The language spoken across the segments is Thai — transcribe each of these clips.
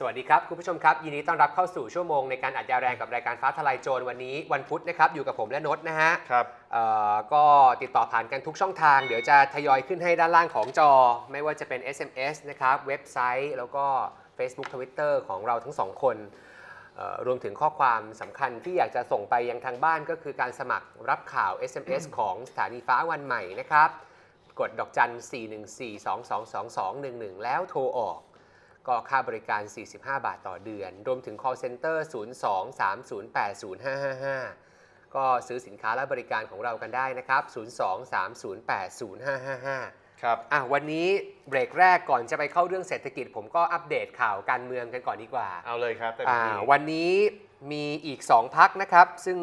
สวัสดีครับ คุณผู้ชมครับ ยินดีต้อนรับเข้าสู่ชั่วโมงในการอัดยาแรงกับรายการฟ้าทลายโจรวันนี้วันพุธนะครับอยู่กับผมและนศนะฮะครับเอ่อก็ติดต่อผ่านกันทุกช่องทาง เดี๋ยวจะทยอยขึ้นให้ด้านล่างของจอ ไม่ว่าจะเป็น SMS นะครับเว็บไซต์ แล้วก็ Facebook Twitter ของเราทั้งสองคนเอ่อรวมถึงข้อความสำคัญที่อยากจะส่งไปยังทางบ้านก็คือการสมัครรับข่าว SMS ของสถานีฟ้าวันใหม่นะครับกดดอกจัน 414222211 แล้วโทรออก ก็ค่าบริการ 45 บาทต่อเดือน รวมถึง call center 02-308-0555 ก็ซื้อสินค้าและบริการของเรากันได้นะครับ 02-308-0555 ครับ อะวันนี้เบรกแรกก่อนจะไปเข้าเรื่องเศรษฐกิจ ผมก็อัปเดตข่าวการเมืองกันก่อนดีกว่า เอาเลยครับแต่อ่าทีวันนี้มีอีก 2 พักนะครับ ซึ่ง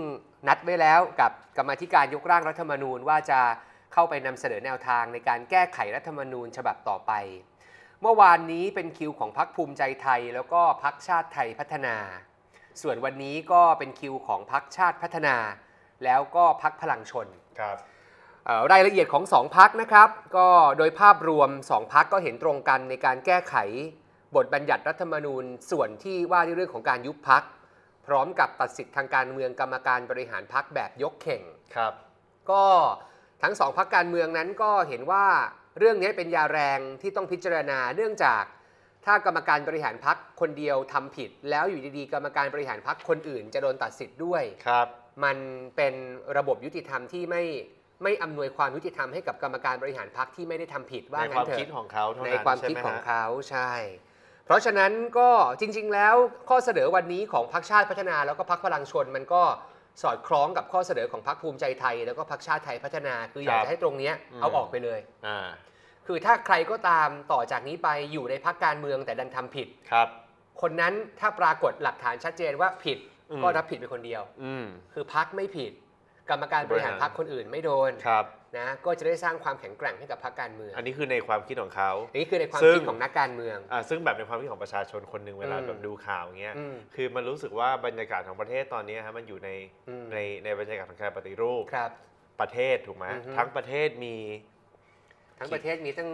นัดไว้แล้วกับกรรมาธิการยกร่างรัฐธรรมนูญว่าจะเข้าไปนำเสนอแนวทางในการแก้ไขรัฐธรรมนูญฉบับต่อไป เมื่อวานนี้เป็นคิวของพักภูมิใจไทย แล้วก็พักชาติไทยพัฒนา ส่วนวันนี้ก็เป็นคิวของพักชาติพัฒนา แล้วก็พักพลังชนครับเอ่อรายละเอียดของ2พักนะครับ ก็โดยภาพรวม2พักก็เห็นตรงกันในการแก้ไข บทบัญญัติรัฐธรรมนูญส่วนที่ว่าด้วยเรื่องของการยุบพัก พร้อมกับตัดสิทธิ์ทางการเมืองกรรมการบริหารพักแบบยกเข่งครับ ก็ทั้งสองพักการเมืองนั้นก็เห็นว่า เรื่องนี้เป็นยาแรงที่ต้องพิจารณาเนื่องจากถ้ากรรมการบริหารพักคนเดียวทำผิด แล้วอยู่ดีๆ กรรมการบริหารพักคนอื่น จะโดนตัดสิทธิ์ด้วยครับ มันเป็นระบบยุติธรรมที่ไม่ไม่อำนวยความยุติธรรมให้กับกรรมการบริหารพักที่ไม่ได้ทำผิดว่าในงั้ความนเถคิดอะของเขาเท่าในนั้นความใช่คิดไหของฮะเขาใช่ เพราะฉะนั้นก็จริง ๆ แล้วข้อเสนอวันนี้ของพรรคชาติพัฒนาแล้วก็พรรคพลังชนมันก็ สอดคล้องกับข้อเสนอของพรรคภูมิใจไทย แล้วก็พรรคชาติไทยพัฒนา คืออยากจะให้ตรงเนี้ยเอาออกไปเลย อ่า คือถ้าใครก็ตามต่อจากนี้ไปอยู่ในพรรคการเมืองแต่ดันทำผิด ครับ คนนั้นถ้าปรากฏหลักฐานชัดเจนว่าผิดอืม ก็รับผิดเป็นคนเดียว อืม คือพักไม่ผิด กรรมการบริหารพักคนอื่นไม่โดน ครับ นะก็จะได้สร้างความแข็งแกร่งให้กับพรรคการเมืองอันนี้คือในความคิดของเขาอันนี้คือในความซึ่งคิดของนักการเมืองอ่าซึ่งแบบในความคิดของประชาชนคนหนึ่งเวลาอืมแบบดูข่าวอย่างเงี้ยอืมคือมันรู้สึกว่าบรรยากาศของประเทศตอนนี้ฮะมันอยู่ในอืมในในบรรยากาศของการปฏิรูปครับ ประเทศถูกไหมอือฮึทั้งประเทศมีทั้งประเทศมีตั้ง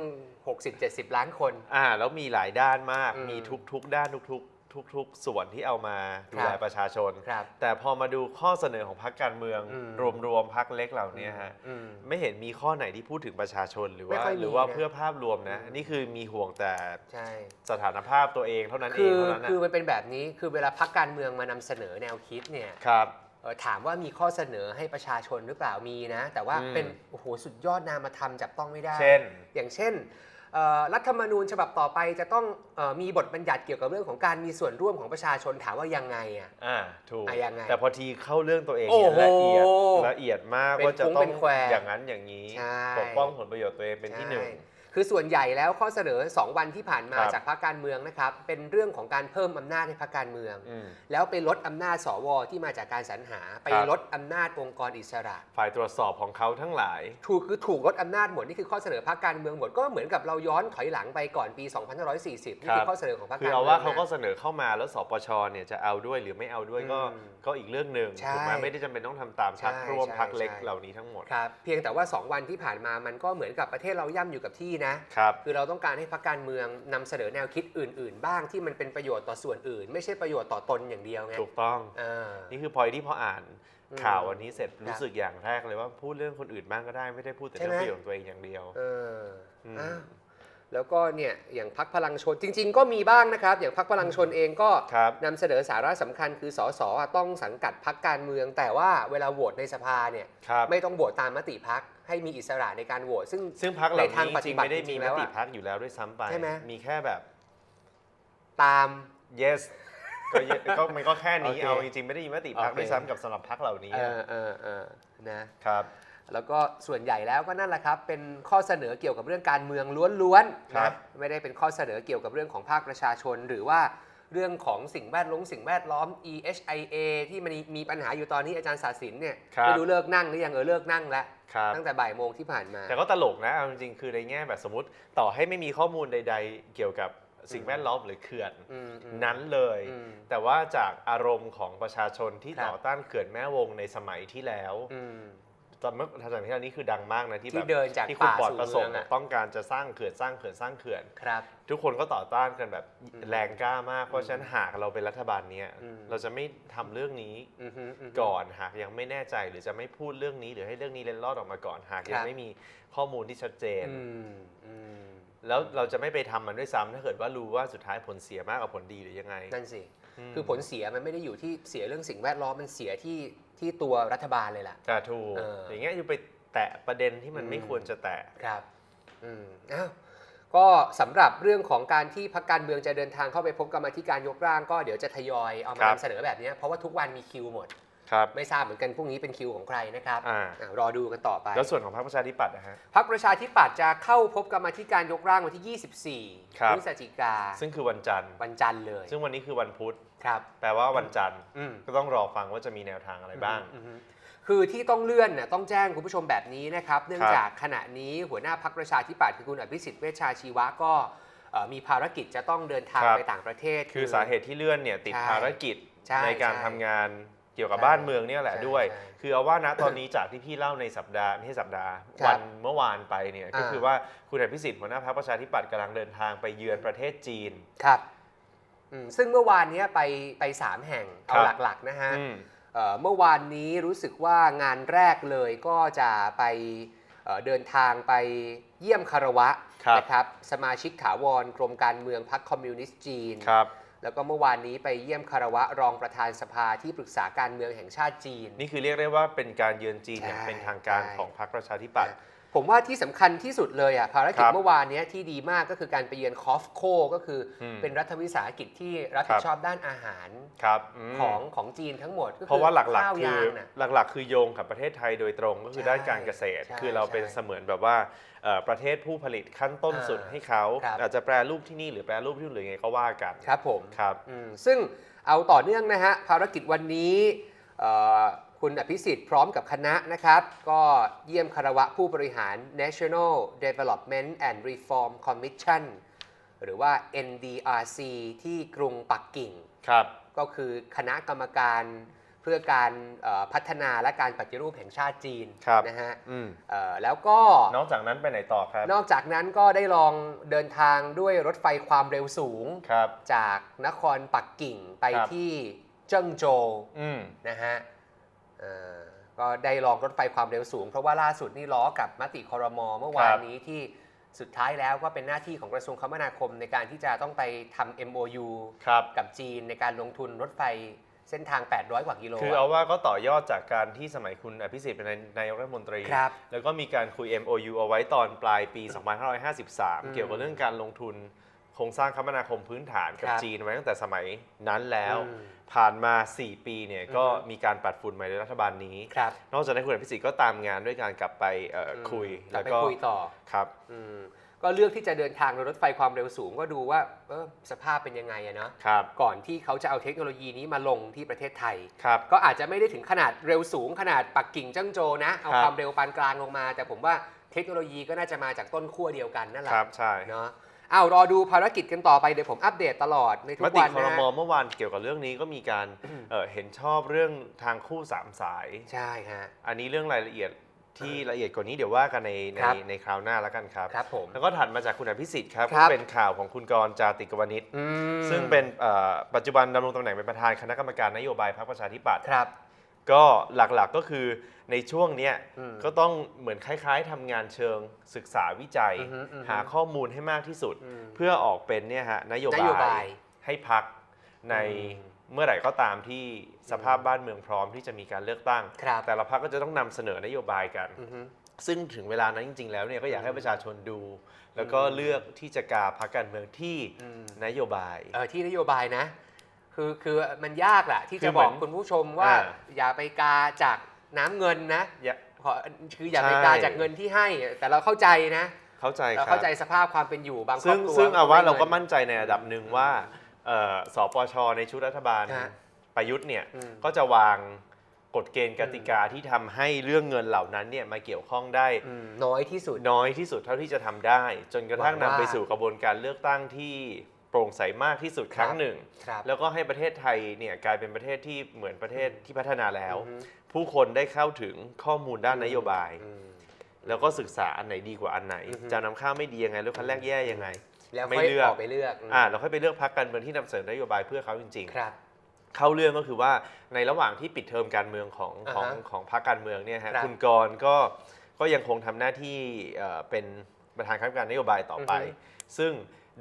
60-70 ล้านคน อ่า แล้วมีหลายด้านมากอืมมีทุกทุก ๆ ด้านทุกๆ ทุกๆ ส่วนที่เอามาดูแลครับประชาชน ครับแต่พอมาดูข้อเสนอของพรรคการเมือง อืม รวมๆพรรคเล็กเหล่านี้ฮะ อืม ไม่เห็นมีข้อไหนที่พูดถึงประชาชนหรือไม่ว่าค่อยมีหรือว่านะเพื่อภาพรวมนะ อืม นี่คือมีห่วงแต่ใช่ สถานภาพตัวเองเท่านั้นเอคืงอเท่านั้นนะคือมันเป็นแบบนี้คือเวลาพักการเมืองมานำเสนอแนวคิดเนี่ยครับ เอ่อถามว่ามีข้อเสนอให้ประชาชนหรือเปล่ามีนะ แต่ว่าอืม เป็นโอ้โหสุดยอดนามธรรมจับต้องไม่ได้ เช่น อย่างเช่นเอ่อ รัฐธรรมนูญฉบับต่อไปจะต้องเออมีบทบัญญัติเกี่ยวกับเรื่องของการมีส่วนร่วมของประชาชนถามว่ายังไงอะอ่าถูกอะยังไงแต่พอทีเข้าเรื่องตัวเองโอ้เนี่ยโหละเอียดละเอียดมากเป็นว่าจะคงต้อเป็งนแควอย่างนั้นอย่างนี้ใช่ปกป้องผลประโยชน์ตัวเองเป็นที่หนึ่งใช่ คือส่วนใหญ่แล้วข้อเสนอ 2 วันที่ผ่านมาครับ จากพรรคการเมืองนะครับเป็นเรื่องของการเพิ่มอำนาจให้พรรคการเมือง อืม แล้วไปลดอำนาจสวที่มาจากการสรรหา ไปครับ ลดอำนาจองค์กรอิสระ ฝ่ายตรวจสอบของเขาทั้งหลาย ถูกคือถูกลดอำนาจหมดนี่คือข้อเสนอพรรคการเมืองหมดก็เหมือนกับเราย้อนถอยหลังไปก่อนปี 2540 นี่คืครัอบ ข้อเสนอของพรรคคืการอเมืองเอาว่าเขาก็นะ เสนอเข้ามาแล้วสปชเนี่ยจะเอาด้วยหรือไม่เอาด้วยก็อืมก็อีกเรื่องหนึ่งใช่ถูกไหมไม่ได้จำเป็นต้องทำตามพักใช่ร่วมใช่พักเล็กใช่ เหล่านี้ทั้งหมด ครับเพียงแต่ว่า 2 วันที่ผ่านมามันก็เหมือนกับประเทศเราย่ำอยู่กับที่นะครับ คือเราต้องการให้พรรคการเมืองนำเสนอแนวคิดอื่น ๆ บ้างที่มันเป็นประโยชน์ต่อส่วนอื่น ไม่ใช่ประโยชน์ต่อตนอย่างเดียวไงถูกต้องอ่านี่คือพอยที่พออ่านอืมข่าววันนี้เสร็จครับรู้สึกอย่างแรกเลยว่าพูดเรื่องคนอื่นบ้างก็ได้ไม่ได้พูดแต่ใช่เรื่อไหมงประโยชน์ของตัวเองอย่างเดียว เอออืมอ้าว แล้วก็เนี่ยอย่างพักพลังชนจริง ๆ ก็มีบ้างนะครับ อย่างพักพลังชนเองก็ครับนำเสนอสาระสำคัญคือสสอะต้องสังกัดพักการเมือง แต่ว่าเวลาโหวตในสภาเนี่ยครับไม่ต้องโหวตตามมติพักให้มีอิสระในการโหวตซึ่งซึ่งพักเหล่าในทางนี้ปจฏิริงบัติไม่ได้จริมีงๆมแล้วติอะพักอยู่แล้วด้วยซ้ำไปใช่ไหมมีแค่แบบ ตาม yes ก็ yes ก็มันก็แค่นี้โอเคเอาจริงๆไม่ได้มีมติพักโอเคด้วยซ้ำกับสำหรับพักเหล่านี้เออเออเออนะครับ แล้วก็ส่วนใหญ่แล้วก็นั่นแหละครับ เป็นข้อเสนอเกี่ยวกับเรื่องการเมืองล้วนๆครันะบไม่ได้เป็นข้อเสนอเกี่ยวกับเรื่องของภาคประชาชน หรือว่าเรื่องของสิ่งแวดล้อมสิ่งแวดล้อม EHIA ที่มันมีปัญหาอยู่ตอนนี้อาจารย์ศาสินเนี่ยครับ ไม่รู้เลิกนั่งหรือยังเออเลิกนั่งแล้วครับ ตั้งแต่บ่ายโมงที่ผ่านมา แต่ก็ตลกนะเอาจริงๆ คือในแง่แบบสมมติต่อให้ไม่มีข้อมูลใด ๆ เกี่ยวกับสิ่งอืมแวดล้อมหรือเขื่อนอืมอืม นั้นเลย อืมแต่ว่าจากอารมณ์ของประชาชนที่ครับ ต่อต้านเขื่อนแม่วงในสมัยที่แล้ว อืม จำเมื่อทางที่นี้คือดังมากนะที่ที่แบบเดินจากที่คุณป่าปลอดสู่ประสงค์เมืองอะ ต้องการจะสร้างเขื่อนสร้างเขื่อนสร้างเขื่อน ครับ ทุกคนก็ต่อต้านกันแบบอืมแรงกล้ามาก เพราะฉะนั้นหากเราเป็นรัฐบาลเนี้ยอืม เราจะไม่ทำเรื่องนี้อือฮึฮึ ก่อนหากยังไม่แน่ใจหรือจะไม่พูดเรื่องนี้หรือให้เรื่องนี้เล็ดลอดออกมาก่อนหากคยัรังบไม่มีข้อมูลที่ชัดเจน อืมอืมแล้วเราจะไม่ไปทำมันด้วยซ้ำถ้าเกิดว่ารู้ว่าสุดท้ายผลเสียมากกว่าผลดีหรือยังไงนั่นสิมคือผลเสียมันไม่ได้อยู่ที่เสียเรื่องสิ่งแวดล้อมมันเสียที่ ที่ตัวรัฐบาลเลยล่ะ อ่าถูกเอออ อย่างเงี้ยอยู่ไปแตะประเด็นที่มันอืมไม่ควรจะแตะ ครับอืมอ้าวก็สำหรับเรื่องของการที่พักการเมืองจะเดินทางเข้าไปพบกรรมาธิการยกร่างก็เดี๋ยวจะทยอยเอามาครับ นำเสนอแบบนี้เพราะว่าทุกวันมีคิวหมด ครับ ไม่ทราบเหมือนกันพรุ่งนี้เป็นคิวของใครนะครับอ่า อ่ารอดูกันต่อไปแล้วส่วนของพรรคประชาธิปัตย์นะฮะพักประชาธิปัตย์จะเข้าพบกรรมาธิการยกร่างวันที่24ครับพฤศจิกาซึ่งคือวันจันทร์ วันจันทร์เลยซึ่งวันนี้คือวันพุธ ครับ แปลว่าวันจันทร์ อืม ก็ต้องรอฟังว่าจะมีแนวทางอะไรบ้าง อืมอืมคือที่ต้องเลื่อนน่ะต้องแจ้งคุณผู้ชมแบบนี้นะครับ เนื่องครับจากขณะนี้หัวหน้าพักประชาธิปัตย์คือคุณอภิสิทธิ์เวชชาชีวะก็เอ่อมีภารกิจจะต้องเดินทางครับ ไปต่างประเทศ คือสาเหตุที่เลื่อนเนี่ยติดใช่ภารกิจใช่ในการใช่ ทำงานเกี่ยวกับใช่บ้านเมืองเนี่ยแหละใช่ด้วยใช่คือเอาว่านะตอนนี้จากที่พี่เล่าในสัปดาห์ไม่ใช่สัปดาห์ครับวันเมื่อวานไปเนี่ยก็อ่าคือว่าคุณอภิสิทธิ์หัวหน้าพรรคประชาธิปัตย์กำลังเดินทางไปเยือนประเทศจีนครับอืมซึ่งเมื่อวานเนี้ยไปไปสามแห่งเอาครับหลักๆนะฮะอืมเอ่อเมื่อวานนี้รู้สึกว่างานแรกเลยก็จะไปเอ่อเดินทางไปเยี่ยมคารวะครับนะครับสมาชิกถาวรกรมการเมืองพรรคคอมมิวนิสต์จีนครับ แล้วก็เมื่อวานนี้ไปเยี่ยมคารวะรองประธานสภาที่ปรึกษาการเมืองแห่งชาติจีน นี่คือเรียกได้ว่าเป็นการเยือนจีนอย่างใช่เป็นทางการใช่ของพรรคประชาธิปัตย์ ผมว่าที่สำคัญที่สุดเลยอะภารกิจครับเมื่อวานเนี้ยที่ดีมากก็คือการไปเยือนคอฟโคก็คืออมเป็นรัฐวิสาหกิจที่รับผิครัดบชอบด้านอาหารครับมของของจีนทั้งหมดก็คือเพราะว่าหลักข้าวๆคือยางน่ะหลักๆ คือโยงกับประเทศไทยโดยตรงก็คือใช่ด้านการเกษตรใช่คือเราเป็นใช่เสมือนแบบว่าเอ่อประเทศผู้ผลิตขั้นต้นอ่าสุดให้เขาครับอาจจะแปรรูปที่นี่หรือแปรรูปที่นู่นหรือไงก็ว่ากันครับผมครับอืมซึ่งเอาต่อเนื่องนะฮะภารกิจวันนี้เอ่อ คุณอภิสิทธิ์พร้อมกับคณะนะครับ ก็เยี่ยมคารวะผู้บริหาร National Development and Reform Commission หรือว่า NDRC ที่กรุงปักกิ่ง ครับ ก็คือคณะกรรมการเพื่อการเอ่อพัฒนาและการปฏิรูปแห่งชาติจีนครับนะฮะอืมเอ่อแล้วก็นอกจากนั้นไปไหนต่อครับ นอกจากนั้นก็ได้ลองเดินทางด้วยรถไฟความเร็วสูง ครับ จากนครปักกิ่งไปครับ ที่เจิ้งโจวอืม นะฮะเอ่อ ก็ได้ลองรถไฟความเร็วสูง เพราะว่าล่าสุดนี่ล้อกับมติคอรมอเมื่อวานนี้ที่สุดท้ายแล้วก็เป็นหน้าที่ของกระทรวงคมนาคมในการที่จะต้องไปทำ MOU ครับกับจีนในการลงทุนรถไฟเส้นทาง 800 กว่ากิโล คือเอาว่าก็ต่อยอดจากการที่สมัยคุณอภิสิทธิ์เป็นนายกรัฐมนตรีครับแล้วก็มีการคุย MOU เอาไว้ตอนปลายปีอืม2553 เกี่ยวกับเรื่องการลงทุนโค รงสร้างคมนาคมพื้นฐานกับครับจีนไว้ตั้งแต่สมัยนั้นแล้ว อืม ผ่านมา 4 ปีเนี่ยก็อือฮึมีการปัดฝุ่นใหม่ในรัฐบาลนี้ ครับ นอกจากนั้นคุณอภิสิทธิ์ก็ตามงานด้วยการกลับไปเอ่อออืมคุยกลัแล้บวไปก็คุยต่อ ครับ อืมก็เลือกที่จะเดินทางโดยรถไฟความเร็วสูงก็ดูว่าเออสภาพเป็นยังไงอะเนาะครับ ก่อนที่เขาจะเอาเทคโนโลยีนี้มาลงที่ประเทศไทย ครับ ก็อาจจะไม่ได้ถึงขนาดเร็วสูงขนาดปักกิ่งเจิ้งโจวนะ เอาครับ ความเร็วปานกลางลงมา แต่ผมว่าเทคโนโลยีก็น่าจะมาจากต้นขั้วเดียวกันนั่นแหคละรับ ใช่ เนาะเอารอดูภารกิจกันต่อไปเดี๋ยวผมอัปเดตตลอดในทุมกติวันคอรนะมฮะเมื่อวานเกี่ยวกับเรื่องนี้ก็มีการอืม เอ่อเห็นชอบเรื่องทางคู่สามสาย ใช่ฮะ อันนี้เรื่องรายละเอียดที่ละเอียดกว่านี้เดี๋ยวว่ากันในในครับ ในคราวหน้าแล้วกันครับ ครับผม แล้วก็ถัดมาจากคุณอภิสิทธิ์ครับครับ ก็เป็นข่าวของคุณกรณ์จาติกวณิชอืมซึ่งเป็นเอ่อปัจจุบันดำรงตำแหน่งเป็นประธานคณะกรรมการนโยบายพรรคประชาธิปัตย์ ครับ ก็หลักๆก็คือ ในช่วงเนี้ยอืมก็ต้องเหมือนคล้าย ๆทำงานเชิงศึกษาวิจัยอือฮึอือฮึหาข้อมูลให้มากที่สุดอืมเพื่อออกเป็นเนี่ยฮะนโยนโยบาบายย ให้พักในอืมเมื่อไหร่ก็ตามที่สภาพบ้านเมืองพร้อมที่จะมีการเลือกตั้ง ครับ แต่ละพักก็จะต้องนำเสนอนโยบายกัน อือฮึ ซึ่งถึงเวลานั้นจริง ๆ แล้วเนี่ยก็อยากให้ประชาชนดู แล้วก็อืมเลือกที่จะกาพักการเมืองที่อืม นโยบาย เออที่นโยบายนะ คือคือมันยากแหละที่คืจะอเหมืบออนกคุณผู้ชมว่า อ่าอย่าไปกาจาก น้ำเงินนะอย่าขอคืออย่าไปใช่กาจากเงินที่ให้ แต่เราเข้าใจนะเข้าใจคเรารับเข้าใจสภาพความเป็นอยู่บางครซึ่องบครัวซึ่งเอาว่าไม่เราก็งิมั่นใจในระดับหนึ่งว่าเอ่อสปชในชุดรัฐบาลฮะประยุทธ์เนี่ยอืมก็จะวางกฎเกณฑ์กติกาที่ทำให้เรื่องเงินเหล่านั้นเนี่ยมาเกี่ยวข้องได้อืมน้อยที่สุดน้อยที่สุดเท่าที่จะทำได้ จนกระทั่งหวังนำว่าไปสู่กระบวนการเลือกตั้งที่โปร่งใสมากที่สุดครั้งหนึ่งครับแล้วก็ให้ประเทศไทยเนี่ยกลายเป็นประเทศที่เหมือนประเทศที่พัฒนาแล้วอือฮึ ผู้คนได้เข้าถึงข้อมูลด้านนโยบายอืมแล้วก็ศึกษาอันไหนดีกว่าอันไหนอือฮึจะนำข้าวไม่ดียังไงรถคันแรกแย่ยังไง แล้วไม่ค่อยเลือกออกไปเลือกมอ่าเราค่อยไปเลือกพรรคการเมืองที่นำเสนอนโยบายเพื่อเขาจริงๆครับเข้าเรื่องก็คือว่าในระหว่างที่ปิดเทอมการเมืองของอ่าฮะของของพรรคการเมืองเนี่ยฮะครับคุณกรณ์ก็ก็ยังคงทำหน้าที่เอ่อเป็นประธานคณะกรรมการนโยบายต่อไปอือฮึซึ่ง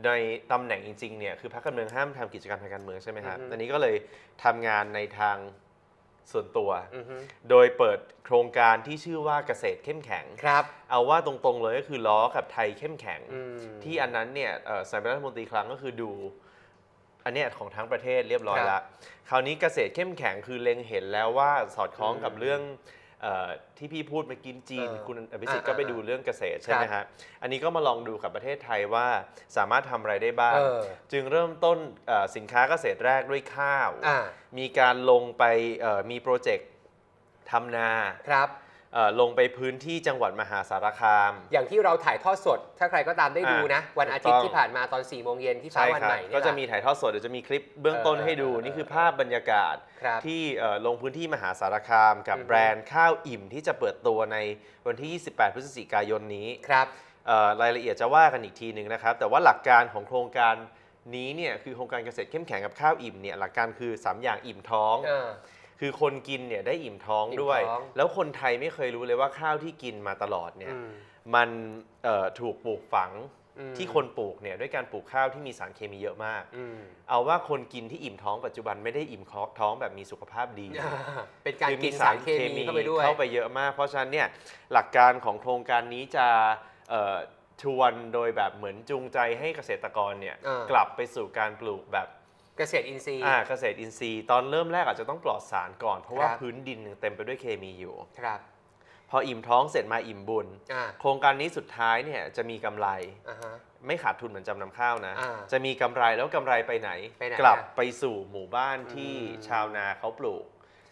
ในตำแหน่งจริงๆเนี่ยคือพรรคการเมืองห้ามทำกิจกรรมทางการเมืองใช่ไหมครับอือฮึอันนี้ก็เลยทำงานในทาง ส่วนตัว อือฮึโดยเปิดโครงการที่ชื่อว่าเกษตรเข้มแข็ง ครับเอาว่าตรงๆเลยก็คือล้อกับไทยเข้มแข็ง อืม ที่อันนั้นเนี่ยเอ่อสมัยเป็นรัฐมนตรีครั้งก็คือดู อันเนี้ยของทั้งประเทศเรียบร้อยครับละ คราวนี้เกษตรเข้มแข็งคือเล็งเห็นแล้วว่าสอดคล้องกับอืมเรื่องเออ ที่พี่พูดเมื่อกี้จีน เออคุณอภิสิทธิ์อ่าก็ไปอ่าดูเรื่องเกษตรใช่ไหมครัฮะบอันนี้ก็มาลองดูกับประเทศไทยว่าสามารถทำอะไรได้บ้าง เออ จึงเริ่มต้นเอ่อสินค้าเกษตรแรกด้วยข้าว อ่ามีการลงไปเอ่อมีโปรเจกต์ทำนา ครับ เอ่อลงไปพื้นที่จังหวัดมหาสารคาม อย่างที่เราถ่ายทอดสด ถ้าใครก็ตามได้ดูนะ วันอาทิตย์ถูกต้องที่ผ่านมาตอน4ี่โมงเย็นที่ฟ้าใช่วันครัใหบม่เนี่ย ก็จะแหลมีถ่ายทอดสดเดี๋ยวจะมีคลิปเบื้องต้นเออให้ดู เออนี่คือภาพบรรยากาศครับที่เอ่อลงพื้นที่มหาสารคาม กับอือฮึ แบรนด์ข้าวอิ่มที่จะเปิดตัวในวันที่ 28 พฤศจิกายนนี้ ครับ เอ่อรายละเอียดจะว่ากันอีกทีหนึ่งนะครับ แต่ว่าหลักการของโครงการนี้เนี่ยคือโครงการเกษตรเข้มแข็งกับข้าวอิ่มเนี่ยหลักการคือ 3 อย่างอิ่มท้อง เออ คือคนกินเนี่ยได้อิ่มท้องอิ่มด้วยท้อง แล้วคนไทยไม่เคยรู้เลยว่าข้าวที่กินมาตลอดเนี่ย อืม มันเอ่อถูกปลูกฝังอืม ที่คนปลูกเนี่ยด้วยการปลูกข้าวที่มีสารเคมีเยอะมาก อืมเอาว่าคนกินที่อิ่มท้องปัจจุบันไม่ได้อิ่มท้องแบบมีสุขภาพดี เป็นการคือกินสารเคมีเข้าไปด้วย เข้าไปเยอะมาก เพราะฉะนั้นเนี่ยหลักการของโครงการนี้จะเอ่อชวนโดยแบบเหมือนจูงใจให้เกษตรกรเนี่ยอ่ากกลับไปสู่การปลูกแบบ เกษตรอินทรีย์ อ่าเกษตรอินทรีย์ ตอนเริ่มแรกอาจจะต้องปลอดสารก่อน เพราะว่าครับ พื้นดินยังเต็มไปด้วยเคมีอยู่ ครับ พออิ่มท้องเสร็จมาอิ่มบุญ อ่าโครงการนี้สุดท้ายเนี่ยจะมีกำไร อ่าฮะ ไม่ขาดทุนเหมือนจำนำข้าวนะ อ่าจะมีกำไรแล้วกำไรไปไหน ไปไหนกลับอะไปสู่หมู่บ้านที่อืมชาวนาเขาปลูก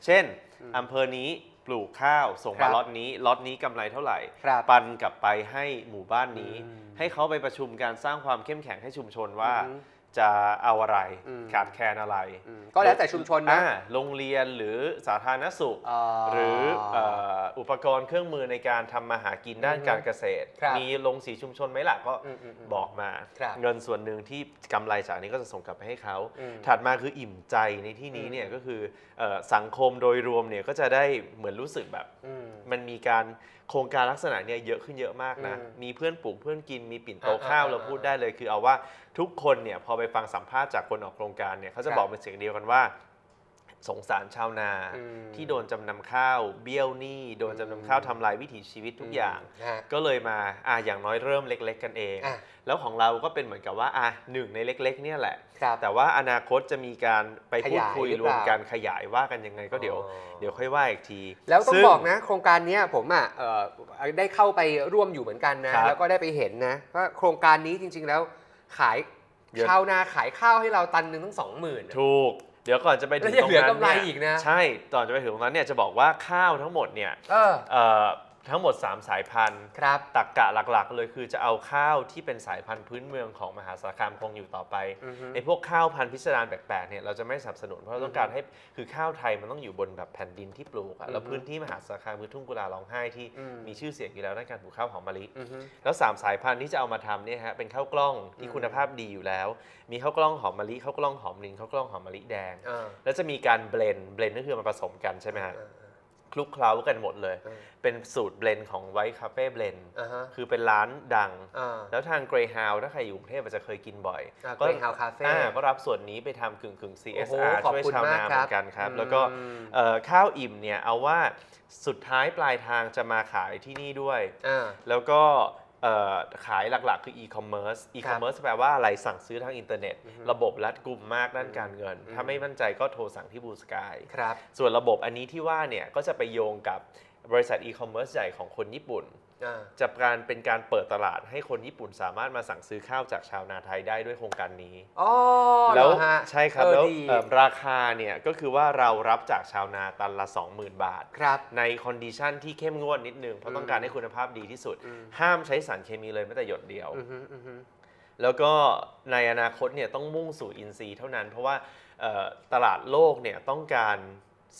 เช่นอืมอำเภอนี้ปลูกข้าวส่งครัมาบ ล็อตนี้ล็อตนี้กำไรเท่าไหร่ ครับ ปันกลับไปให้หมู่บ้านนี้ อืม ให้เขาไปประชุมการสร้างความเข้มแข็งให้ชุมชนว่า อืม จะเอาอะไรอืมขาดแคลนอะไรอืมก็แล้วแต่ชุมชนนะอ่าโรงเรียนหรือสาธารณสุขเอ่อหรือเอ่ออุปกรณ์เครื่องมือในการทำมาหากินด้านอือฮึการเกษตรครับมีลงสีชุมชนไหมล่ะก็อืมอืมอืมบอกมาครับเงินส่วนหนึ่งที่กำไรจากนี้ก็จะส่งกลับไปให้เขาอืมถัดมาคืออิ่มใจในที่นี้เนี่ยอืมก็คือเอ่อสังคมโดยรวมเนี่ยก็จะได้เหมือนรู้สึกแบบอืมมันมีการ โครงการลักษณะเนี่ยเยอะขึ้นเยอะมากนะ อืมมีเพื่อนปลูกเพื่อนกินมีปิ่นโตอ่าข้าวอ่าเราพูดได้เลย คือเอาว่าทุกคนเนี่ยพอไปฟังสัมภาษณ์จากคนออกโครงการเนี่ยเขาจะครับ บอกเป็นเสียงเดียวกันว่า สงสารชาวนาอืมที่โดนจำนำข้าวเบี้ยวหนี้โดนจำนำข้าวทำลายวิถีชีวิตทุกอย่างฮะก็เลยมาอะอย่างน้อยเริ่มเล็ก ๆ กันเองอะแล้วของเราก็เป็นเหมือนกับว่าอะหนึ่งในเล็ก ๆ เนี่ยแหละครับแต่ว่าอนาคตจะมีการไปพูดขยายคุยหรือรเปวล่ามกันขยายว่ากันยังไงก็เดี๋ยวอ๋อเดี๋ยวค่อยว่าอีกที แล้วต้องซึ่บอกนะ โครงการเนี้ยผมอะเอ่อได้เข้าไปร่วมอยู่เหมือนกันนะครับแล้วก็ได้ไปเห็นนะว่าโครงการนี้จริง ๆ แล้วขายเยอะชาวนาขายข้าวให้เราตันหนึ่งตั้งสองหมื่นถูก เดี๋ยวก่อนจะไปถึแล้วงยังตรงเหลือนั้นกำไรเนี่ยอีกนะ ใช่ก่อนจะไปถึงตรงนั้นเนี่ยจะบอกว่าข้าวทั้งหมดเนี่ยเออ เอ่อ ทั้งหมด 3 สายพันธุ์ครับตักกะหลักๆ เลยคือจะเอาข้าวที่เป็นสายพันธุ์พื้นเมืองของมหาสารคามคงอยู่ต่อไปอือฮึไอ้พวกข้าวพันธุ์พิสดารแปลกๆเนี่ยเราจะไม่สนับสนุนเพราะเราต้องการอือฮึให้คือข้าวไทยมันต้องอยู่บนแบบแผ่นดินที่ปลูกอะแล้วอือฮึพื้นที่มหาสารคามคือทุ่งกุลาร้องไห้ที่อืมมีชื่อเสียงอยู่แล้วด้านการปลูกข้าวหอมมะลิอือฮึแล้วสามสายพันธุ์ที่จะเอามาทำเนี่ยฮะเป็นข้าวกล้องที่อืมคุณภาพดีอยู่แล้ว มีข้าวกล้องหอมมะลิข้าวกล้องหอมลินข้าวกล้องหอมมะลิแดงเออแล้วจะมีการเบลนด์เบลนด์ก็คือมาผสมกันใช่ไหมฮะเออ คลุกเคล้ากันหมดเลยเออเป็นสูตรเบลนด์ของไวท์คาเฟ่เบลนด์อ่าฮะคือเป็นร้านดังอ่าแล้วทาง Greyhound ถ้าใครอยู่กรุงเทพอาจจะเคยกินบ่อยอ่าก็ Greyhound Cafe อ่าก็รับส่วนนี้ไปทำกึ่งกึ่งๆโอ้โห CSR ขอบช่วยคุณชาวมากนาคเหรับมือนกันครับอืมแล้วก็เอ่อข้าวอิ่มเนี่ยเอาว่าสุดท้ายปลายทางจะมาขายที่นี่ด้วยอ่าแล้วก็เอ่อ ขายหลักๆ คือ e-commerce e-commerce แปลว่าอะไรสั่งซื้อทางอินเทอร์เน็ตอือฮึระบบรัดกุมมากด้านการเงินอืมถ้าไม่มั่นใจก็โทรสั่งที่บูสกายครับส่วนระบบอันนี้ที่ว่าเนี่ยก็จะไปโยงกับบริษัท e-commerce ใหญ่ของคนญี่ปุ่น อ่าจะการเป็นการเปิดตลาดให้คนญี่ปุ่นสามารถมาสั่งซื้อข้าวจากชาวนาไทยได้ด้วยโครงการนี้อ๋อแล้วเหรอฮะใช่ครับเออแล้วดีเอ่อราคาเนี่ยก็คือว่าเรารับจากชาวนาตันละ 20,000 บาทครับในคอนดิชันที่เข้มงวดนิดนึง เพราะต้องการให้คุณภาพดีที่สุดอืมห้ามใช้สารเคมีเลยแม้แต่หยดเดียวอือฮึอือฮึแล้วก็ในอนาคตเนี่ยต้องมุ่งสู่อินซีย์เท่านั้น เพราะว่าเอ่อตลาดโลกเนี่ยต้องการ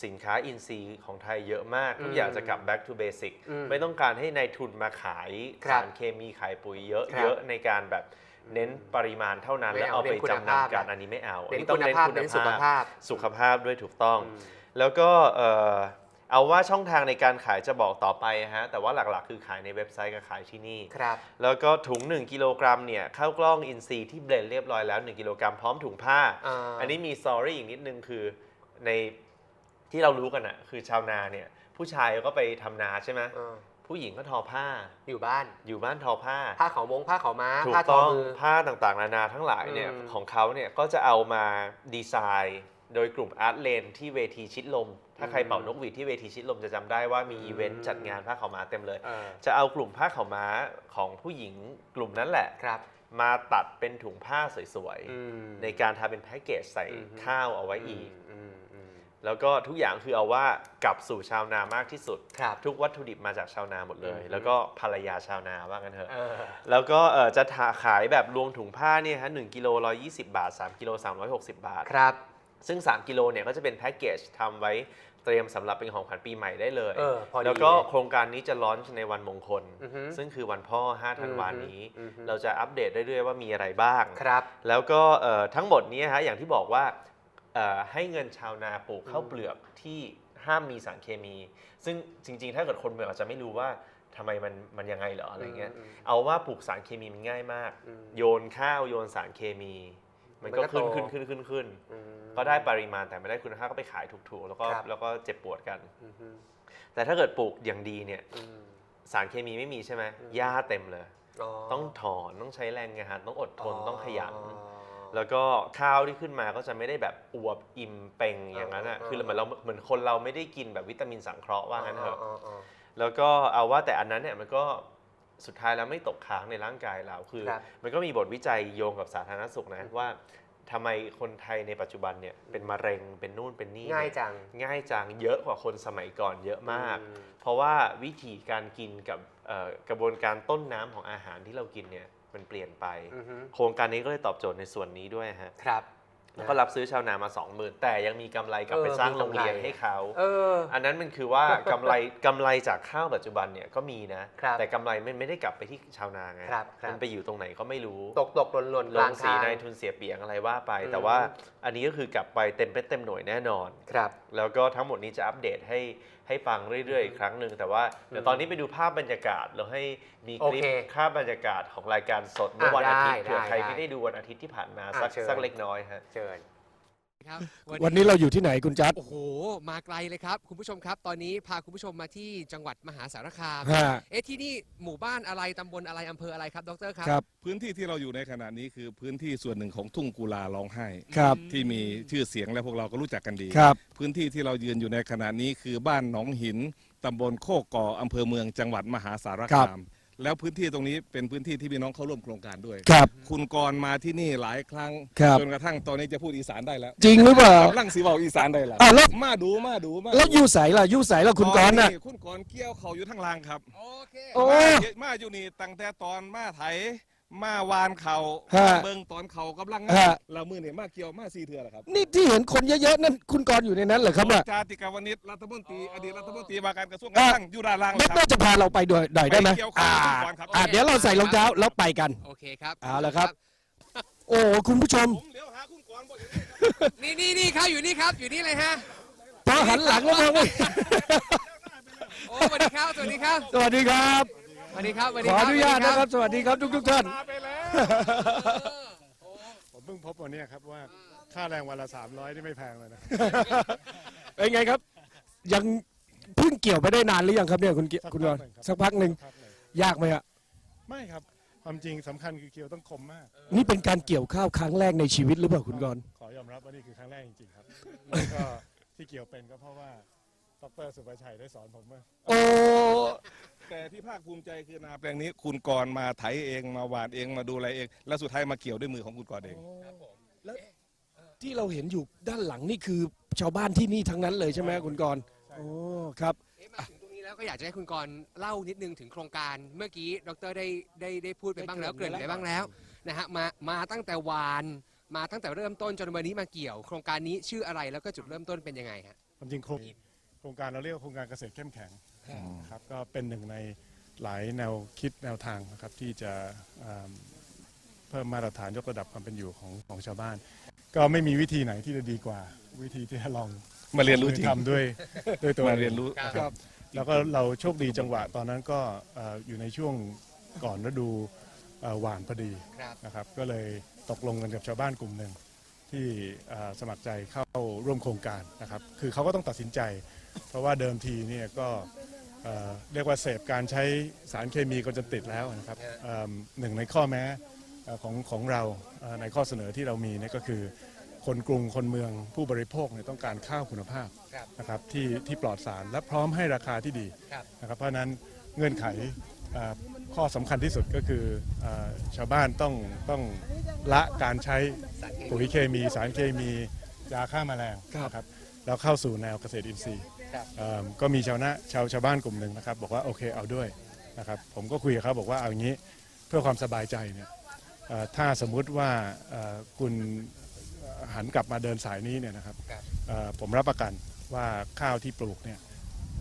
สินค้าอินซีย์ของไทยเยอะมาก ทุกอย่างจะกลับ back to basic อืมไม่ต้องการให้ในายทุนมาขายครับสารเคมีขายปุ๋ยเยอะครับเยอะในการแบบเน้นปริมาณเท่านั้นไม่แล้วเอาเอาไปเน้นคุณจำภาพนำกันนะอันนี้ไม่เอาอัเน้นต้คุองณเน้นภาพคุณเน้นสุขภาพสุขภาพด้วยถูกต้องอืมแล้วก็เอ่อเอาว่าช่องทางในการขายจะบอกต่อไปฮะ แต่ว่าหลักๆ คือขายในเว็บไซต์กับขายที่นี่ครับ แล้วก็ถุง 1 กิโลกรัมเนี่ยข้าวกล้องอินซีย์ที่เบลนด์เรียบร้อยแล้ว 1 กิโลกรัมพร้อมถุงผ้าอ่าอันนี้มีสตอรี่อีกนิดนึงคือใน ที่เรารู้กันอะคือชาวนาเนี่ย ผู้ชายก็ไปทำนาใช่ไหมเออผู้หญิงก็ทอผ้า อยู่บ้าน อยู่บ้านทอผ้า ผ้าขาวมงผ้าขาวม้า ถูผ้ากทอต้องมือ ผ้าต่างๆ นานาทั้งหลายเนี่ยอืม ของเขาเนี่ยก็จะเอามาดีไซน์โดยกลุ่มอาร์ตเลนที่เวทีชิดลม ถ้าใครอืมเป่านกหวีดที่เวทีชิดลมจะจำได้ว่ามีอืมอีเวนต์จัดงานผ้าขาวม้าเต็มเลย เออจะเอากลุ่มผ้าขาวม้าของผู้หญิงกลุ่มนั้นแหละ ครับมาตัดเป็นถุงผ้าสวยอืม ๆ ในการทำเป็นแพ็กเกจใส่อืมข้าวเอาไว้อีก อืมอืม แล้วก็ทุกอย่างคือเอาว่ากลับสู่ชาวนามากที่สุด ครับ ทุกวัตถุดิบมาจากชาวนาหมดเลยอืมแล้วก็ภรรยาชาวนาว่ากันเถอะเออ แล้วก็เอ่อจะถาขายแบบรวมถุงผ้าเนี่ยฮะหกิโล120บาท3กิโล360บาท ครับ ซึ่ง 3 กิโลเนี่ยก็จะเป็นแพ็กเกจทำไว้เตรียมสำหรับเป็นของขวัญปีใหม่ได้เลย เออพอดีแล้วก็เลยโครงการนี้จะล้อนในวันมงคล อือฮึซึ่งคือวันพ่อ 5 ธันวานี้ อือฮึ เราจะอัปเดตเรื่อยๆว่ามีอะไรบ้าง ครับ แล้วก็เอ่อทั้งหมดนี้ฮะอย่างที่บอกว่าเอ่อ ให้เงินชาวนาปลูกข้าวอืมเปลือกที่ห้ามมีสารเคมี ซึ่งจริง ๆ ถ้าเกิดคนเมืองอาจจะไม่รู้ว่าทำไมมันมันยังไงเหรออะไรเงี้ยอืมเอาว่าปลูกสารเคมีมันง่ายมากอืมโยนข้าวโยนสารเคมี มันก็มันก็ขึ้นโตขึ้นขึ้นขึ้นขึ้นอืมก็ได้ปริมาณแต่ไม่ได้คุณภาพก็ไปขายถูกๆ แล้วก็ครับแล้วก็เจ็บปวดกันอืมอืมแต่ถ้าเกิดปลูกอย่างดีเนี่ยอืมสารเคมีไม่มีใช่ไหมอืมหญ้าเต็มเลยอ๋อต้องถอนต้องใช้แรงงานต้องอดทนต้องขยันอ๋อ แล้วก็ข้าวที่ขึ้นมาก็จะไม่ได้แบบอวบอิ่มเป่งอย่างนั้นอะเออคือเหมือนเราเหมือนคนเราไม่ได้กินแบบวิตามินสังเคราะห์ว่างั้นเถอะอ๋ออ๋อแล้วก็เอาว่าแต่อันนั้นเนี่ยมันก็สุดท้ายแล้วไม่ตกค้างในร่างกายเรา คือครับมันก็มีบทวิจัยโยงกับสาธารณสุขนะว่าทำไมคนไทยในปัจจุบันเนี่ยเป็นมะเร็งเป็นนู่นเป็นนี่ง่ายเนี่ยจังง่ายจังเยอะกว่าคนสมัยก่อนเยอะมากอืมเพราะว่าวิธีการกินกับเอ่อกระบวนการต้นน้ำของอาหารที่เรากินเนี่ย มันเปลี่ยนไป อือฮึโครงการนี้ก็เลยตอบโจทย์ในส่วนนี้ด้วยฮะ ครับ แล้วก็รับซื้อชาวนามา 20,000 แต่ยังมีกำไรกลับไปเออสร้างมีโรงเรียนกำไรให้เขาเอออันนั้นมันคือว่ากำไรกำไรจากข้าวปัจจุบันเนี่ยก็มีนะครับแต่กำไรมันไม่ได้กลับไปที่ชาวนาไงครับครับมันไปอยู่ตรงไหนก็ไม่รู้ ตกตกหล่นหล่นลกลางงสีทางนายทุนเสียเปรียงอะไรว่าไปอืมแต่ว่าอันนี้ก็คือกลับไปเต็มเป็นเต็มหน่วยแน่นอนครับแล้วก็ทั้งหมดนี้จะอัปเดตให้ให้ฟังเรื่อยๆอีกครั้งหนึ่งแต่ว่าเดี๋ยวตอนนี้ไปดูภาพบรรยากาศเราให้มีคลิปโอเคภาพบรรยากาศของรายการสดเมื่อวันอาทิตย์ได้เผื่อใครได้ไม่ได้ดูวันอาทิตย์ที่ผ่านมาอะสักเชิญสักเล็กน้อยฮะเชิญครับวันนี้เราอยู่ที่ไหนคุณจัดโอ้โห มาไกลเลยครับ คุณผู้ชมครับ ตอนนี้พาคุณผู้ชมมาที่จังหวัดมหาสารคามฮะ เอ๊ะที่นี่หมู่บ้านอะไรตำบลอะไรอำเภออะไรครับดรครับ ครับ พื้นที่ที่เราอยู่ในขณะนี้คือพื้นที่ส่วนหนึ่งของทุ่งกุลาร้องไห้ ครับ ที่มีชื่อเสียงและพวกเราก็รู้จักกันดี ครับ พื้นที่ที่เรายืนอยู่ในขณะนี้คือบ้านหนองหินตำบลโคกก่ออำเภอเมืองจังหวัดมหาสารครัคามบ แล้วพื้นที่ตรงนี้เป็นพื้นที่ที่พี่น้องเข้าร่วมโครงการด้วย ครับ คุณกรณ์มาที่นี่หลายครั้ง ครับจนกระทั่งตอนนี้จะพูดอีสานได้แล้วจริงหรือเปล่ากำลังสีบอกอีสานได้แล้วอ้าวแล้ว มาดูมาดูมาดูแล้วยูใสล่ะยูใสล่ะคุณกรณ์น่ะ คุณกรณ์เกี้ยวเขาอยู่ทั้งลางครับโอเค โอ้ มามาอยู่นี่ตั้งแต่ตอนมาไถ มาวานเขาฮะเบิ่งตอนเขากำลังฮะ เรามือเนี่ยมาเกี่ยวมาซีเถื่อแหละครับนี่ที่เห็นคนเยอะๆนั่นคุณกรณ์อยู่ในนั้นเหรอครับน่ะ จาติกาวนิชรัฐมนตรีอดีตรัฐมนตรีว่าการกระทรวงการคลังอยู่ด้านล่างดเลยครรับ จะพาเราไปด้วยหน่อยได้ไหมไปเกี่ยวข้าอ่าวกับคุณกรณ์ครับ อ่า เดี๋ยวเราใส่รองเท้าแล้วไปกัน โอเคครับเอาละครับ โอ้คุณผู้ชมผมเดี๋ยวหาคุณกรณ์บ่อยู่นี่นี่นี่นี่ครับอยู่นี่ครับอยู่นี่เลยฮะพอหันหลังแล้วมองไม่โอ้สวัสดีครับสวัสดีครับ สวัสดีครับส วัสดีครับสวัสขดีอครับอนุญาตนะครับ สวัสดีครับทุกๆท่านผมเพิ่งพบวันเนี้ยครับว่าค่าแรงวันละ 300 นี่ไม่แพงเลยนะ เป็นไงครับ ยังเพิ่งเกี่ยวไปได้นานหรือยังครับเนี่ยคุณเกียคุณกรณ์สักพักหนึ่งสักพักหนึ่งยากไหมอะไม่ครับ ความจริงสำคัญคือเกี่ยวต้องคมมาก นี่เป็นการเกี่ยวข้าวครั้งแรกในชีวิตหรือเปล่าคุณกรณ์ขอยอมรับว่านี่คือครั้งแรกจริงๆครับ แล้วก็ที่เกี่ยวเป็นก็เพราะว่า ดรสุภชัยได้สอนผมว่าโอ้แต่ที่ภาคภูมิใจคือนาแปลงนี้คุณกรณ์มาไถเองมาหวานเองมาดูอะไรเอง แล้วสุดท้ายมาเกี่ยวด้วยมือของคุณกรณ์เองแล้วที่เราเห็นอยู่ด้านหลังนี่คือชาวบ้านที่นี่ทั้งนั้นเลยใช่ไหมคุณกรณ์โอ้ครับ เอ๊ะมาถึงตรงนี้แล้วก็อยากจะให้คุณกรณ์เล่านิดนึงถึงโครงการเมื่อกี้ดรได้ได้ได้พูดไปบ้างแล้วได้เกเกริ่ริ่นนไปไปแล้บ้าวงแล้วนะฮะมามาตั้งแต่วาน มาตั้งแต่เริ่มต้นจนวันนี้มาเกี่ยว โครงการนี้ชื่ออะไรแล้วก็จุดเริ่มต้นเป็นยังไงฮะ ความจริงโครง โครงการเราเรียกว่าโครงการเกษตรเข้มแข็งนะครับก็เป็นหนึ่งในหลายแนวคิดแนวทางนะครับที่จะอ่าเพิ่มมาตรฐานยกระดับความเป็นอยู่ของของชาวบ้าน ก็ไม่มีวิธีไหนที่จะดีกว่า วิธีที่จะลองมาเรียนรู้จริงทำด้วยด้วยตัวมาองเรียนรู้ครับแล้วก็เราโชคดีจังหวะตอนนั้นก็เอ่ออยู่ในช่วงก่อนฤดูเอ่อหว่านพอดีครับนะครับ ก็เลยตกลงกันกับชาวบ้านกลุ่มหนึ่งที่เอ่อสมัครใจเข้าร่วมโครงการนะครับ คือเขาก็ต้องตัดสินใจ เพราะว่าเดิมทีเนี่ยก็เอ่อเรียกว่าเสพการใช้สารเคมีก็จนติดแล้วนะครับเอิ่มหนึ่งในข้อแม้เอ่อของของเราเอ่อในข้อเสนอที่เรามีเนี่ยก็คือ คนกรุงคนเมืองผู้บริโภคเนี่ยต้องการข้าวคุณภาพครับ นะครับที่ที่ปลอดสารและพร้อมให้ราคาที่ดีครับ นะครับเพราะฉะนั้นเงื่อนไขเอ่อข้อสำคัญที่สุดก็คือเอ่อชาวบ้านต้องต้องละการใช้ สารเคมี ปุ๋ยเคมีสารเคมียาฆ่าแมลงนะครับแล้วเข้าสู่แนวเกษตรอินทรีย์ครับ เอิ่มก็มีชาวนะชาวชาวบ้านกลุ่มหนึ่งนะครับ บอกว่าโอเคเอาด้วยนะครับ ผมก็คุยกับเขาบอกว่าเอาอย่างนี้เพื่อความสบายใจเนี่ยเอ่อถ้าสมมุติว่าเอ่อคุณหันกลับมาเดินสายนี้เนี่ยนะครับครับเอ่อผมรับประกันว่าข้าวที่ปลูกเนี่ย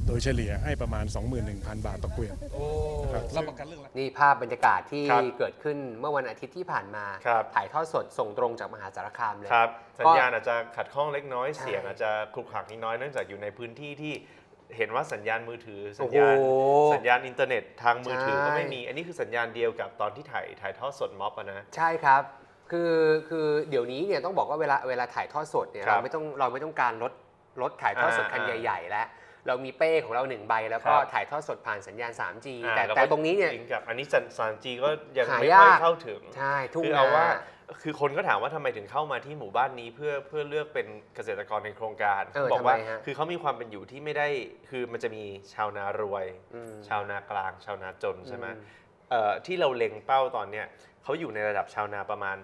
โดยเฉลี่ยให้ประมาณ 21,000 บาทต่อเกวียนโอ้ครับ รับประกันเรื่องอะไรนี่ภาพบรรยากาศที่ครับเกิดขึ้นเมื่อวันอาทิตย์ที่ผ่านมา ครับ ถ่ายทอดสดส่งตรงจากมหาสารคามเลย ครับ สัญก็ญาณอาจจะขัดข้องเล็กน้อยใช่ เสียงอาจจะคลุกคลักนิดน้อยเนื่องจากอยู่ในพื้นที่ที่เห็นว่าสัญญาณมือถือสัโอ้ญโหญาณสัญญาณอินเทอร์เน็ตทางมือถือใช่ก็ไม่มี อันนี้คือสัญญาณเดียวกับตอนที่ถ่ายถ่ายทอดสดม็อบอะนะ ใช่ครับ คือคือเดี๋ยวนี้เนี่ยต้องบอกว่าเวลาเวลาถ่ายทอดสดเนี่ยครับเราไม่ต้องเราไม่ต้องการรถรถถ่ายทอดสดอ่าคันใหญ่ ๆ แล้ว เรามีเป้ของเราหนึ่งใบ แล้วก็ครับถ่ายทอดสดผ่านสัญญาณ 3G อ่าแต่ล้วแต่ก็ตรงนี้เนี่ยลิงก์กับอันนี้สัญสารจีก็ยังหาไม่ค่อยยากเข้าถึงใช่ทุ่งคือนาเอาว่าคือคนก็ถามว่าทำไมถึงเข้ามาที่หมู่บ้านนี้เพื่อเพื่อเลือกเป็นเกษตรกรในโครงการเออบอกว่าทำไมฮะคือเขามีความเป็นอยู่ที่ไม่ได้คือมันจะมีชาวนารวยอืมชาวนากลาง ชาวนาจนใช่ไหมอืมเอ่อที่เราเล็งเป้าตอนเนี้ยเขาอยู่ในระดับชาวนาประมาณ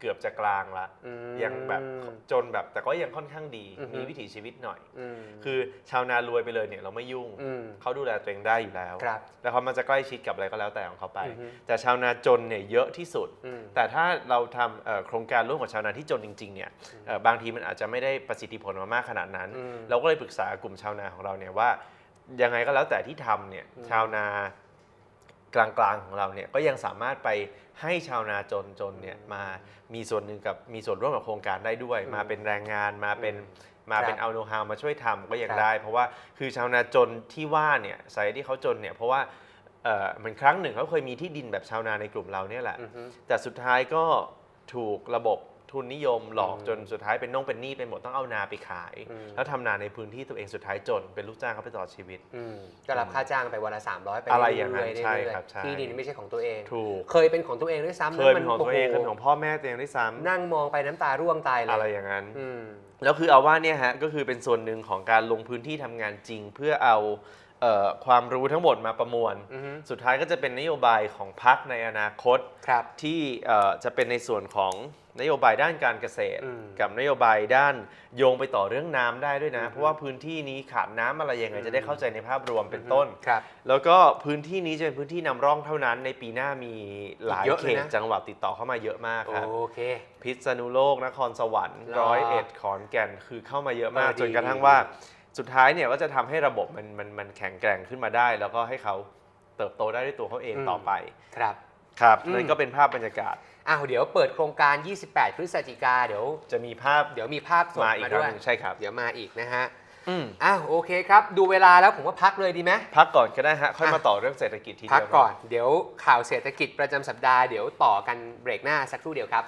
เกือบจะกลางละอืมยังแบบจนแบบแต่ก็ยังค่อนข้างดีอือฮึมีวิถีชีวิตหน่อยมคือชาวนารวยไปเลยเนี่ยเราไม่ยุ่งมเขาดูแลตัวเองได้อยู่แล้วครับแล้วเขามันจะใกล้ชิดกับอะไรก็แล้วแต่ของเขาไปอือฮึแต่ชาวนาจนเนี่ยเยอะที่สุดอืมแต่ถ้าเราทำเอ่อโครงการร่วมกับชาวนาที่จนจริงๆเนี่ยเอ่อบางทีมันอาจจะไม่ได้ประสิทธิผลมามากขนาดนั้นอืมเราก็เลยปรึกษากลุ่มชาวนาของเราเนี่ยว่ายังไงก็แล้วแต่ที่ทำเนี่ยอืมชาวนา กลางๆของเราเนี่ยก็ยังสามารถไปให้ชาวนาจนๆเนี่ยมามีส่วนหนึ่งกับมีส่วนร่วมกับโครงการได้ด้วย มาเป็นแรงงานมาเป็นมาเป็นครับเอาโน้ตฮาวมาช่วยทำก็ยังครับได้ เพราะว่าคือชาวนาจนที่ว่าเนี่ยสาเหตุที่เขาจนเนี่ยเพราะว่าเอ่อเหมือนครั้งหนึ่งเขาเคยมีที่ดินแบบชาวนาในกลุ่มเราเนี่ยแหละอือฮึแต่สุดท้ายก็ถูกระบบ ทุนนิยมหลอกอืมจนสุดท้ายเป็นน่องเป็นหนี้ไปหมดต้องเอานาไปขายอืมแล้วทำนาในพื้นที่ตัวเองสุดท้ายจนเป็นลูกจ้างเขาไปตลอดชีวิตอืมก็รับค่าจ้างไปวันละ300ไปอะไรอย่างนั้นเรื่ๆใช่เอยๆครับใช่ที่ดินไม่ใช่ของตัวเองถูกเคยเป็นของตัวเองด้วยซ้ำเคยเป็นของตัวเองโโหเคยเป็นของพ่อแม่ตัวเองด้วยซ้นั่งมองไปน้ำตาร่วงตายเลำอะไรยอย่างนั้นอืมแล้วคือเอาว่าเนี่ยฮะก็คือเป็นส่วนหนึ่งของการลงพื้นที่ทำงานจริงเพื่อเอาเอ่อความรู้ทั้งหมดมาประมวลอือฮึสุดท้ายก็จะเป็นนโยบายของพรรคในอนาคตครับที่เอ่อจะเป็นในส่วนของ นโยบายด้านการเกษตรอืมกับนโยบายด้านโยงไปต่อเรื่องน้ำได้ด้วยนะอือฮึเพราะว่าพื้นที่นี้ขาดน้ำอะไรยังไงอืมจะได้เข้าใจในภาพรวมเป็นต้นครับแล้วก็พื้นที่นี้จะเป็นพื้นที่นำร่องเท่านั้น ในปีหน้ามีหลายเยอะเขเลยตนะจังหวัดติดต่อเข้ามาเยอะมากครับโอเค พิษณุโลกนครสวรรค์หรอร้อยเอ็ดขอนแก่นคือเข้ามาเยอะมากเออดีจนกระทั่งว่าสุดท้ายเนี่ยก็จะทำให้ระบบมันมันมันแข็งแกร่งขึ้นมาได้ แล้วก็ให้เขาเติบโตได้ด้วยตัวเขาเองต่อไปครับครับอืมนั่นก็เป็นภาพบรรยากาศ อ้าวเดี๋ยวเปิดโครงการ 28 พฤศจิกาเดี๋ยว จะมีภาพเดี๋ยวมีภาพสดมาอีกมาครั้ด้งวย หนึ่งใช่ครับเดี๋ยวมาอีกนะฮะอืมอ้าวโอเคครับ ดูเวลาแล้วผมว่าพักเลยดีไหม พักก่อนก็ได้ฮะค่อยมาอะต่อเรื่องเศรษฐกิจทีเดียวพักก่อน เดี๋ยวข่าวเศรษฐกิจประจำสัปดาห์เดี๋ยวต่อกันเบรกหน้าสักครู่เดียวครับ